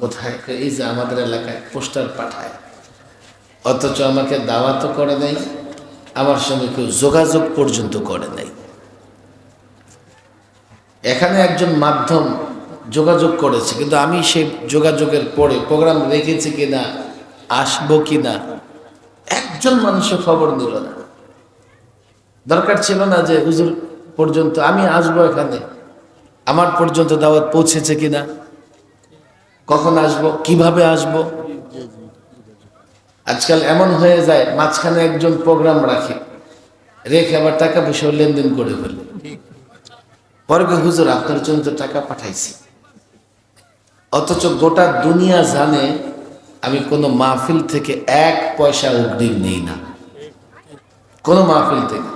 কোথায়? এই যে আমাদের এলাকায় পোস্টার পাঠায়। অথচ আমাকে দাওয়াতও করে নাই, আমার সঙ্গে কেউ যোগাযোগ পর্যন্ত করে নাই। এখানে একজন মাধ্যম যোগাযোগ করেছে, কিন্তু আমি সেই যোগাযোগের পরে প্রোগ্রাম রেখেছি কিনা, আসব কিনা, একজন মানুষের খবর নিল না। দরকার ছিল না যে হুজুর পর্যন্ত আমি আসব এখানে, আমার পর্যন্ত দাওয়াত পৌঁছেছে কিনা। কখন আসব? কীভাবে আসব? আজকাল এমন হয়ে যায়, মাঝখানে একজন প্রোগ্রাম রাখে, রেখে আবার টাকা পয়সা লেনদেন করে ফেলে। পরে হুজুর, আপনার জন্য তো টাকা পাঠাইছি। অথচ গোটা দুনিয়া জানে আমি কোনো মাহফিল থেকে এক পয়সা অগ্রিম নেই না। কোনো মাহফিল থেকে।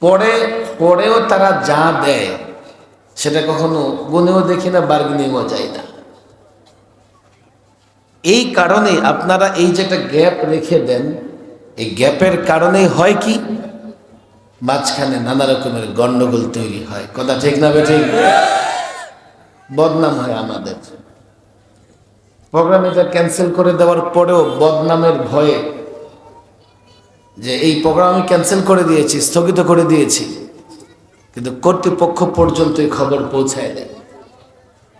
পরে, পরেও তারা যা দেয়, সেটা কখনো গুনেও দেখি না বার্গেনিংও যায় না। এই কারণে আপনারা এই যে একটা গ্যাপ রেখে দেন, এই গ্যাপের কারণে হয় কি? মাঝখানে নানা রকমের গন্ডগোল তৈরি হয়। কথা ঠিক না বেঠিক? বদনাম হয় আমাদের। প্রোগ্রাম এটা ক্যান্সেল করে দেওয়ার পরেও বদনামের ভয়ে যে এই প্রোগ্রাম আমি ক্যান্সেল করে দিয়েছি, স্থগিত করে দিয়েছি, কিন্তু কর্তৃপক্ষ পর্যন্ত এই খবর পৌঁছায় দেয়।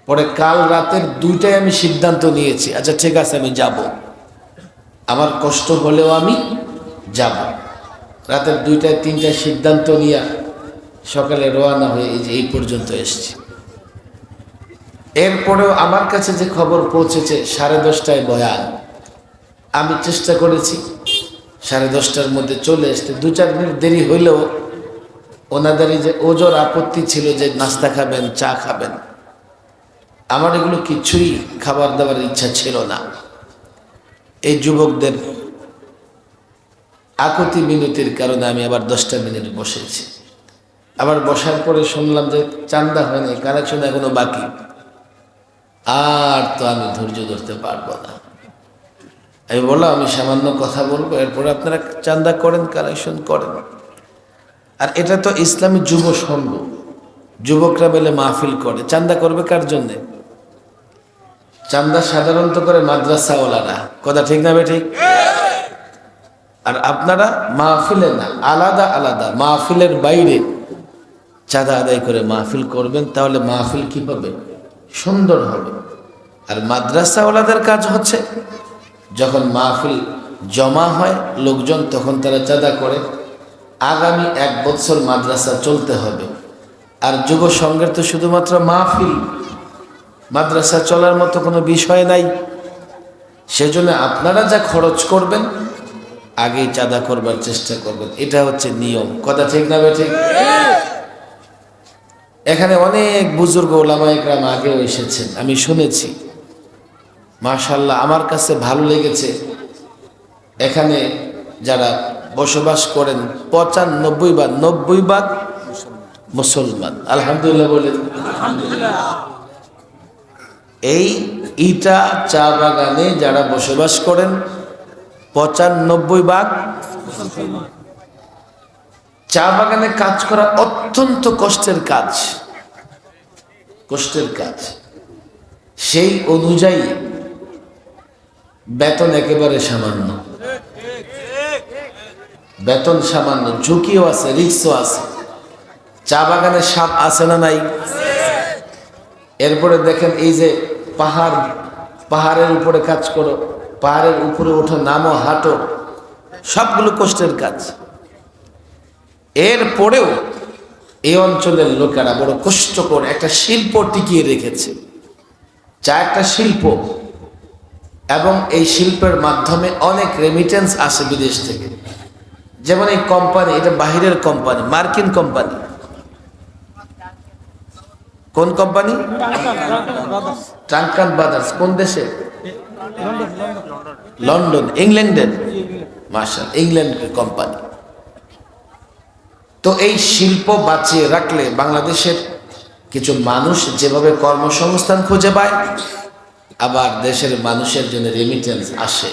পরে কাল রাতের দুইটায় আমি সিদ্ধান্ত নিয়েছি আচ্ছা ঠিক আছে, আমি যাব। আমার কষ্ট হলেও আমি যাব। রাতের দুইটায়, তিনটায় সিদ্ধান্ত নিয়ে সকালে রওনা হয়ে এই যে এই পর্যন্ত এসছি। এরপরেও আমার কাছে যে খবর পৌঁছেছে, সাড়ে দশটায় বয়ান। আমি চেষ্টা করেছি, সাড়ে দশটার মধ্যে চলে আসতে। দু চার মিনিট দেরি হইলেও ওনাদের যে ওজোর আপত্তি ছিল যে নাস্তা খাবেন, চা খাবেন আমার এগুলো কিছুই খাবার দাবার ইচ্ছা ছিল না। এই যুবকদের আকুতি মিনতির কারণে আমি আবার দশটা মিনিট বসেছি। আবার বসার পরে শুনলাম যে চান্দা হয়নি কানেকশন এখনও বাকি। আর তো আমি ধৈর্য ধরতে পারব না। আমি বললাম, আমি সামান্য কথা বলব, এরপরে আপনারা চান্দা করেন কালেকশন করেন। আর এটা তো ইসলামী যুব সংঘ। যুবকরা মিলে মাহফিল করে। চান্দা করবে কার জন্যে? চান্দা সাধারণত করে মাদ্রাসা মাদ্রাসাওয়ালারা। কথা ঠিক না ঠিক আর আপনারা মাহফিলে না, আলাদা আলাদা, মাহফিলের বাইরে চাঁদা আদায় করে মাহফিল করবেন, তাহলে মাহফিল কি হবে? সুন্দর হবে। আর মাদ্রাসা মাদ্রাসাওয়ালাদের কাজ হচ্ছে, যখন মাহফিল জমা হয়, লোকজন তখন তারা চাঁদা করে। আগামী এক বছর মাদ্রাসা চলতে হবে। আর যুব তো শুধুমাত্র মাহফিল মাদ্রাসা চলার মতো কোনো বিষয় নাই। সেজন্য আপনারা যা খরচ করবেন, আগেই চাঁদা করবার চেষ্টা করবেন। এটা হচ্ছে নিয়ম। কথা ঠিক না ঠিক? এখানে অনেক বুজুর্গ ওলামা একরাম আগেও এসেছেন, আমি শুনেছি। মাশাল্লাহ আমার কাছে ভালো লেগেছে। এখানে যারা বসবাস করেন, পঁচানব্বই বা নব্বই ভাগ মুসলমান। আলহামদুলিল্লাহ বলে এই ইটা চা বাগানে যারা বসবাস করেন, পঁচানব্বই ভাগ চা বাগানে কাজ করা অত্যন্ত কষ্টের কাজ। কষ্টের কাজ। সেই অনুযায়ী বেতন একেবারে সামান্য। বেতন সামান্য, ঝুঁকিও আছে রিক্সও আছে। চা বাগানে সাপ আছে না নাই? এরপরে দেখেন এই যে পাহাড়, পাহাড়ের উপরে কাজ করো, পাহাড়ের উপরে ওঠো, নামো, হাঁটো, সবগুলো কষ্টের কাজ। এরপরেও এই অঞ্চলের লোকেরা বড় কষ্ট করে একটা শিল্প টিকিয়ে রেখেছে। যা একটা শিল্প। এবং এই শিল্পের মাধ্যমে অনেক রেমিটেন্স আসে বিদেশ থেকে। যেমন এই কোম্পানি এটা বাহিরের কোম্পানি মার্কিন কোম্পানি কোন কোম্পানি? ট্রাঙ্কান ব্রাদার্স। কোন দেশে? লন্ডন। ইংল্যান্ডের? মার্শাল ইংল্যান্ডের কোম্পানি। তো এই শিল্প বাঁচিয়ে রাখলে বাংলাদেশের কিছু মানুষ যেভাবে কর্মসংস্থান খুঁজে পায়, আবার দেশের মানুষের জন্য রেমিটেন্স আসে।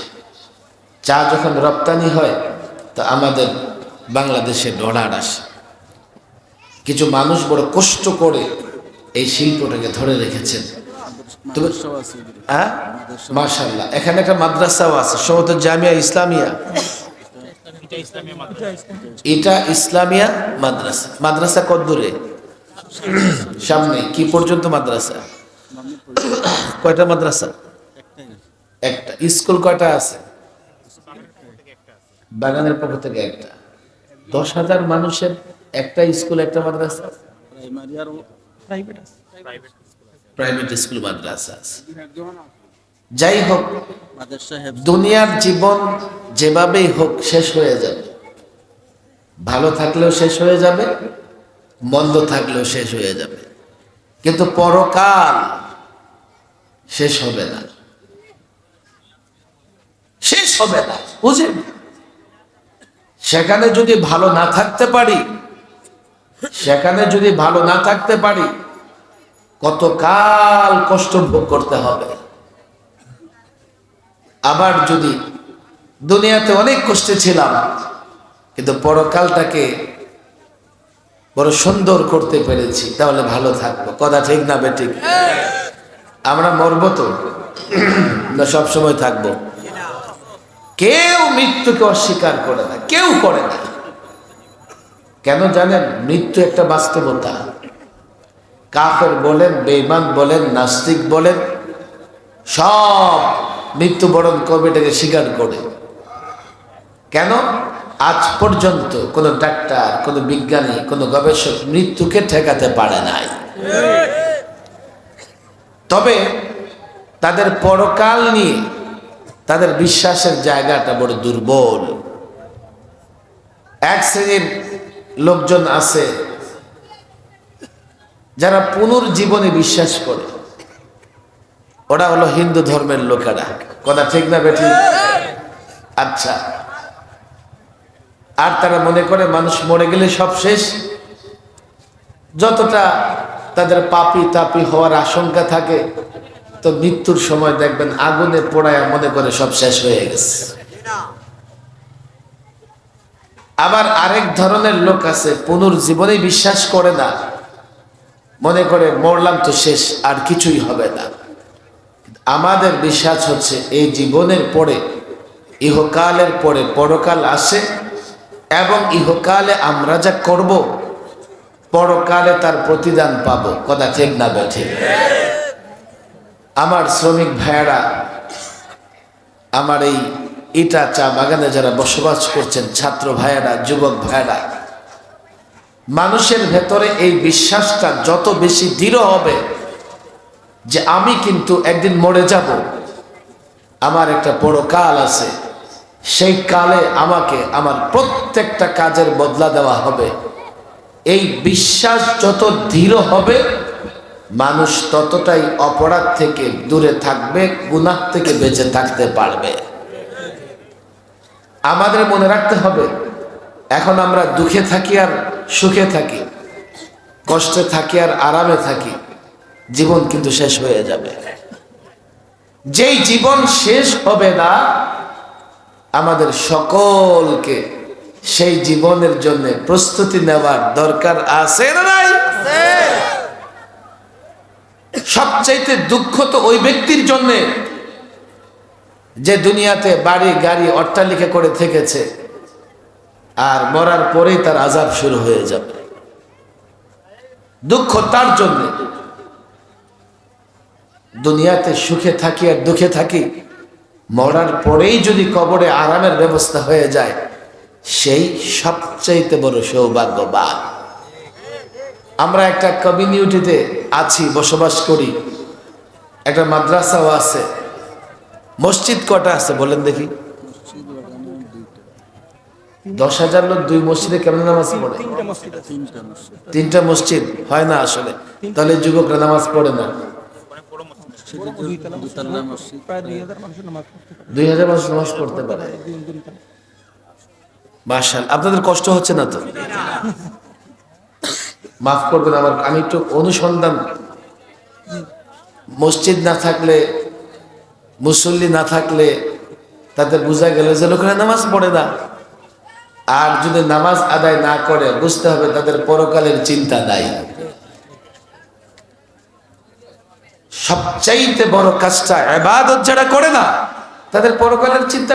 চা যখন রপ্তানি হয়, তো আমাদের বাংলাদেশে ডলার আসে। কিছু মানুষ বড় কষ্ট করে এই শিল্পটাকে ধরে রেখেছেন। মাশাল্লাহ এখানে একটা মাদ্রাসাও আছে সম্ভবত জামিয়া ইসলামিয়া। এটা ইসলামিয়া মাদ্রাসা। মাদ্রাসা কত দূরে? সামনে, কি পর্যন্ত মাদ্রাসা? কয়টা মাদ্রাসা? একটা। স্কুল কয়টা আছে? বাগানের পক্ষ থেকে একটা। দশ হাজার মানুষের একটা স্কুল, একটা মাদ্রাসা? প্রাইমারি আর প্রাইভেট স্কুল মাদ্রাসা আছে। যাই হোক দুনিয়ার জীবন যেভাবেই হোক শেষ হয়ে যাবে। ভালো থাকলেও শেষ হয়ে যাবে মন্দ থাকলেও শেষ হয়ে যাবে। কিন্তু পরকাল শেষ হবে না। শেষ হবে না বুঝেন? সেখানে যদি ভালো না থাকতে পারি সেখানে যদি ভালো না থাকতে পারি, কতকাল কষ্ট ভোগ করতে হবে। আবার যদি দুনিয়াতে অনেক কষ্টে ছিলাম, কিন্তু পরকালটাকে বড় সুন্দর করতে পেরেছি, তাহলে ভালো থাকব। কথা ঠিক না বে ঠিক? আমরা মরবো তো। না সবসময় থাকব। কেউ মৃত্যুকে অস্বীকার করে না, কেউ করে না। কেন জানেন? মৃত্যু একটা বাস্তবতা। কাফের বলেন বেইমান বলেন, নাস্তিক বলেন, সব মৃত্যুবরণ করবে এটাকে স্বীকার করে। কেন? আজ পর্যন্ত কোনো ডাক্তার, কোনো বিজ্ঞানী, কোনো গবেষক মৃত্যুকে ঠেকাতে পারে নাই। তবে তাদের পরকাল নিয়ে তাদের বিশ্বাসের জায়গাটা বড় দুর্বল। এক শ্রেণির লোকজন আছে যারা পুনর্জীবনে বিশ্বাস করে। ওরা হলো হিন্দু ধর্মের লোকেরা। কথা ঠিক না বেঠি? আচ্ছা। আর তারা মনে করে মানুষ মরে গেলে সব শেষ? যতটা তাদের পাপি তাপি হওয়ার আশঙ্কা থাকে, তো মৃত্যুর সময় দেখবেন আগুনে পোড়ায় মনে করে সব শেষ হয়ে গেছে। আবার আরেক ধরনের লোক আছে পুনর্জীবনে বিশ্বাস করে না। মনে করে, মরলাম তো শেষ, আর কিছুই হবে না। আমাদের বিশ্বাস হচ্ছে, এই জীবনের পরে, ইহকালের পরে, পরকাল আসে, এবং ইহকালে আমরা যা করব, পরকালে তার প্রতিদান পাবো। কথা ঠিক না বেঠে আমার শ্রমিক ভাইয়েরা, আমার এই ইটা চা বাগানে যারা বসবাস করছেন, ছাত্র ভাইয়েরা, যুবক ভাইয়েরা, মানুষের ভেতরে এই বিশ্বাসটা যত বেশি দৃঢ় হবে যে আমি কিন্তু একদিন মরে যাব। আমার একটা বড় কাল আছে। সেই কালে আমাকে আমার প্রত্যেকটা কাজের বদলা দেওয়া হবে। এই বিশ্বাস যত দৃঢ় হবে, মানুষ ততটাই অপরাধ থেকে দূরে থাকবে, গুনাহ থেকে বেঁচে থাকতে পারবে। আমাদের মনে রাখতে হবে এখন আমরা দুঃখে থাকি আর সুখে থাকি কষ্টে থাকি আর আরামে থাকি জীবন কিন্তু শেষ হয়ে যাবে। যেই জীবন শেষ হবে না আমাদের সকলকে সেই জীবনের জন্য প্রস্তুতি নেওয়ার দরকার আছে না নাই? সবচাইতে দুঃখ তো ওই ব্যক্তির জন্য। যে দুনিয়াতে বাড়ি, গাড়ি, অট্টালিকা করে থেকেছে, আর মরার পরেই তার আজাব শুরু হয়ে যাবে। দুঃখ তার জন্য। দুনিয়াতে সুখে থাকি আর দুঃখে থাকি, মরার পরেই যদি কবরে আরামের ব্যবস্থা হয়ে যায়, সেই সবচাইতে বড় সৌভাগ্যবান। আমরা একটা কমিউনিটিতে আছি, বসবাস করি, একটা মাদ্রাসাও আছে। মসজিদ কটা আছে বলেন দেখি। দশ হাজার লোক দুই মসজিদে কেমন নামাজ পড়ে? তিনটা মসজিদ হয় না আসলে। তাহলে যুবকরা নামাজ পড়ে না। দুই হাজার মানুষ নামাজ পড়তে পারে। মার্শাল আপনাদের কষ্ট হচ্ছে না তো? মাফ করবেন আমার আমি একটু অনুসন্ধান মসজিদ না থাকলে মুসল্লি না থাকলে তাদের বোঝা গেল যে লোকেরা নামাজ পড়ে না। আর যদি নামাজ আদায় না করে, বুঝতে হবে তাদের পরকালের চিন্তা নাই। সবচাইতে বড় কাজটা এবাদত যারা করে না, তাদের পরকালের চিন্তা